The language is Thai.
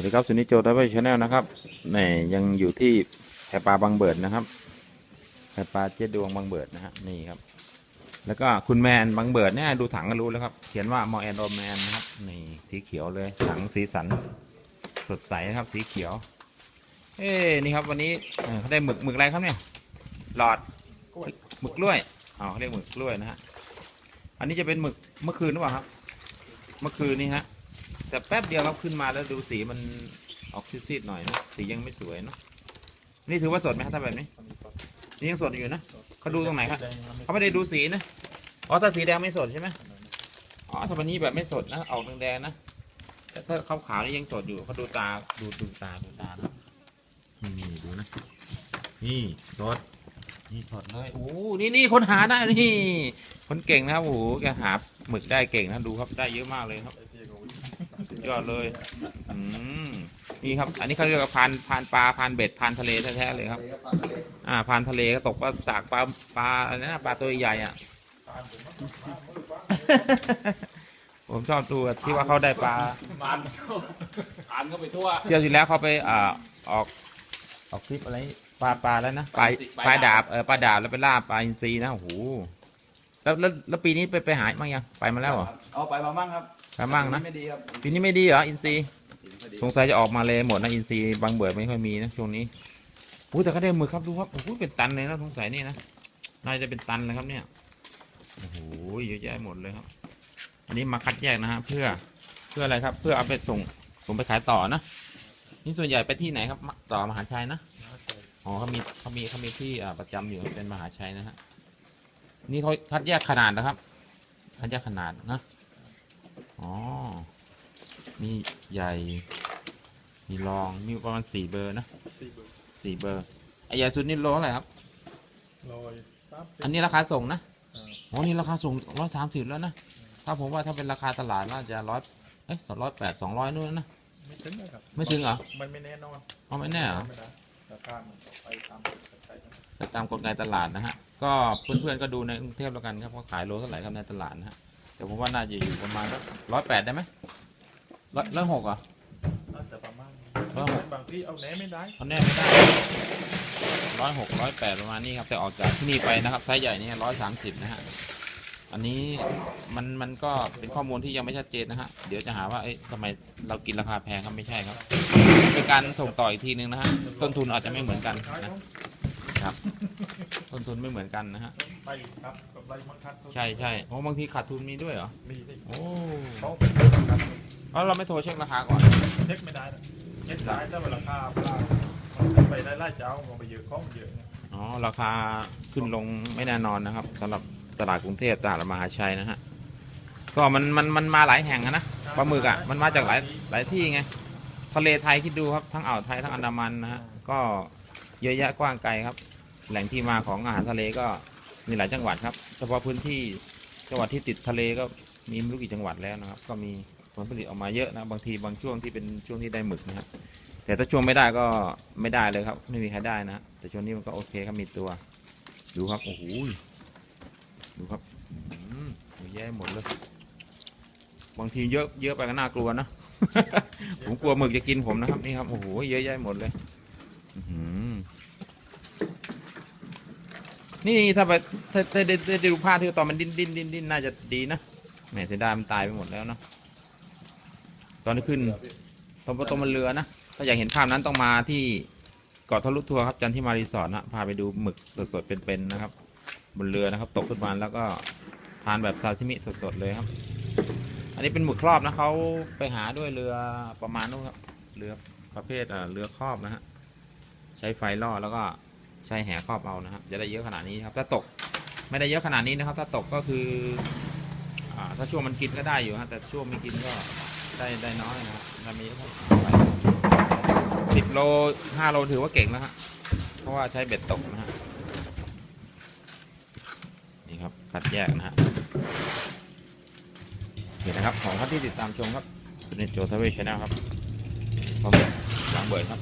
วัสดีครับสุนิโจทาวเวชาแนลนะครับนี่ยังอยู่ที่แพปลาบางเบิดนะครับแพปลาเจ๊ดวงบางเบิดนะฮะนี่ครับ แล้วก็คุณแมนบางเบิดเนี่ยดูถังก็รู้แล้วครับ เขียนว่ามอแอนโดแมนนะครับนี่สีเขียวเลยถังสีสันสดใสนะครับ สีเขียว เอ้นี่ครับวันนี้เอ่อเขาได้หมึกหมึกอะไรครับเนี่ย หลอดหมึกกล้วยอ๋อเขาเรียกหมึกกล้วยนะฮะอันนี้จะเป็นหมึกเมื่อคืนหรือเปล่าครับ เมื่อคืนนี้ฮะ แต่แป๊บเดียวครับขึ้นมาแล้วดูสีมันออกซีดๆหน่อยนะสียังไม่สวยเนาะนี่ถือว่าสดไหมครับถ้าแบบนี้นี่ยังสดอยู่นะเขาดูตรงไหนครับเขาไม่ได้ดูสีนะอ๋อถ้าสีแดงไม่สดใช่ไหมอ๋อถ้าวันนี้แบบไม่สดนะออกแดงๆนะแต่ถ้าขาวๆนี่ยังสดอยู่เขาดูตาดูดูตาดูตานะนี่นี่ดูนะนี่สดนี่สดเลยโอ้นี่นี่คนหาได้นี่คนเก่งนะครับโอ้โหแกหาหมึกได้เก่งนะดูครับได้เยอะมากเลยครับสุ ดยอดเลย อืม นี่ครับ อันนี้เขาเรียกว่าพานพานปลาพานเบ็ดพานทะเลแท้ๆเลยครับ อ่าพานทะเลก็ตกปลาสากปลาปลาอะไรนะปลาตัวใหญ่ๆอะ ผมชอบดูที่ว่าเขาได้ปลามันผ่านเข้าไปทั่ว เที่ยวที่แล้วเขาไปอ่าออก ออกคลิปอะไรปลาปลาแล้วนะปลาปลาดาบเออปลาดาบแล้วไปล่าปลาอินทรีนะโอ้โห แล้วแล้วแล้วปีนี้ไปไปหาบ้างยังไปมาแล้วเหรอเอาไปมามั่งครับไปมั่งนะไม่ดีครับปีนี้ไม่ดีเหรออินทรีไม่ดีสงสัยจะออกมาเลยหมดนะอินซีย์บางเบิดไม่ค่อยมีนะช่วงนี้โอ้แต่ก็ได้หมือครับดูครับโอ้โหเป็นตันเลยนะสงสัยนี่นะน่าจะเป็นตันเลยครับเนี่ยโอ้โหเยอะแยะหมดเลยครับ อันนี้มาคัดแยกนะฮะเพื่อเพื่ออะไรครับ เพื่อเอาไปส่งส่งไปขายต่อนะนี่ส่วนใหญ่ไปที่ไหนครับมาต่อมหาชัยนะอ๋อเขามีเขามีเขามีที่อ่าประจำอยู่เป็นมหาชัยนะฮะ นี่เขาคัดแยกขนาดนะครับ คัดแยกขนาดนะ อ๋อ มีใหญ่ มีรอง มีประมาณสี่เบอร์นะสี่เบอร์สี่เบอร์ไอ้ใหญ่สุดนี่โลเท่าไหร่ครับร้อยสามสิบอันนี้ราคาส่งนะอ่าโอ้นี่ราคาส่งร้อยสามสิบแล้วนะ ถ้าผมว่าถ้าเป็นราคาตลาดน่าจะร้อยเอ้ยสองร้อยแปดสองร้อยนู่นนะ ไม่ถึงนะครับ ไม่ถึงเหรอ มันไม่แน่นอนเอาไม่แน่เหรอไม่ได้ราคามันต่อไปตามปัจจัยนะ แต่ตามกฎไกตลาดนะฮะ ก็เพื่อนๆก็ดูในกรุงเทพแล้วกันครับเขาขายโลเท่าไหร่ครับในตลาดนะฮะแต่ผมว่าน่าจะอยู่ประมาณร้อยแปดได้ไหมร้อยร้อยหกเหรออาจจะประมาณนี้เออบางที่เอาแหนไม่ได้เขาแน่ไม่ได้ร้อยหกร้อยแปดประมาณนี้ครับแต่ออกจากที่นี่ไปนะครับไซส์ใหญ่นี่ร้อยสามสิบนะฮะอันนี้มันมันก็เป็นข้อมูลที่ยังไม่ชัดเจนนะฮะ เดี๋ยวจะหาว่าเอ๊ะทำไมเรากินราคาแพงครับไม่ใช่ครับ เป็นการส่งต่ออีกทีนึงนะฮะ ต้นทุนอาจจะไม่เหมือนกันขายนะ ของต้นทุนไม่เหมือนกันนะฮะ ไปครับกับไรมังคัดใช่ใช่โอ้บางทีขาดทุนมีด้วยเหรอ มีสิโอ้เขาเป็นเรื่องครับแล้วเราไม่โทรเช็คราคาก่อน เช็คไม่ได้นะเช็คได้แต่ว่าราคาปลามันไปได้ไล่เจ้ามันไปเยอะของมันเยอะเนี่ยอ๋อราคาขึ้นลงไม่แน่นอนนะครับสำหรับตลาดกรุงเทพตลาดมหาชัยนะฮะก็มันมันมันมาหลายแห่งอะนะปลาหมึกอะมันมาจากหลายหลายที่ไงทะเลไทยคิดดูครับทั้งอ่าวไทยทั้งอันดามันนะฮะก็ เยอะแยะกว้างไกลครับ แหล่งที่มาของอาหารทะเลก็มีหลายจังหวัดครับ เฉพาะพื้นที่จังหวัดที่ติดทะเลก็มีไม่รู้กี่จังหวัดแล้วนะครับ ก็มีผลผลิตออกมาเยอะนะบางทีบางช่วงที่เป็นช่วงที่ได้หมึกนะครับแต่ถ้าช่วงไม่ได้ก็ไม่ได้เลยครับ ไม่มีใครได้นะ แต่ช่วงนี้มันก็โอเคครับมีตัว ดูครับโอ้โหดูครับอืมเยอะแยะหมดเลยบางทีเยอะเยอะไปก็น่ากลัวนะผมกลัวหมึกจะกินผมนะครับนี่ครับโอ้โหเยอะแยะหมดเลย อื นี่ถ้าไปถ้าถ้าได้ได้ได้ดูภาพที่ตอนมันดิ้นดิ้นดิ้นดิ้นน่าจะดีนะแหมเสียดายมันตายไปหมดแล้วเนาะตอนนี้ขึ้นตอนตรงมันเรือนะถ้าอยากเห็นภาพนั้นต้องมาที่เกาะทะลุทัวร์ครับจันทิมารีสอร์ทนะพาไปดูหมึกสดๆเป็นๆนะครับ บนเรือนะครับ ตกขึ้นมาแล้วก็ทานแบบซาซิมิสดๆเลยครับ อันนี้เป็นหมึกครอบนะเขาไปหาด้วยเรือประมาณนู้นครับเรือประเภทเอ่อเรือครอบนะฮะใช้ไฟล่อแล้วก็ ใช้แหครอบเอานะครับจะได้เยอะขนาดนี้ครับถ้าตกไม่ได้เยอะขนาดนี้นะครับ ถ้าตกก็คืออ่าถ้าช่วงมันกินก็ได้อยู่ฮะแต่ช่วงไม่กินก็ได้ได้น้อยนะครับได้ไม่เยอะเท่าสิบโลห้าโลถือว่าเก่งแล้วฮะเพราะว่าใช้เบ็ดตกนะฮะนี่ครับคัดแยกนะฮะโอเคนะครับของท่านที่ติดตามชมครับเป็นโจทเวชแนลครับขอบคุณหลังเบิดครับ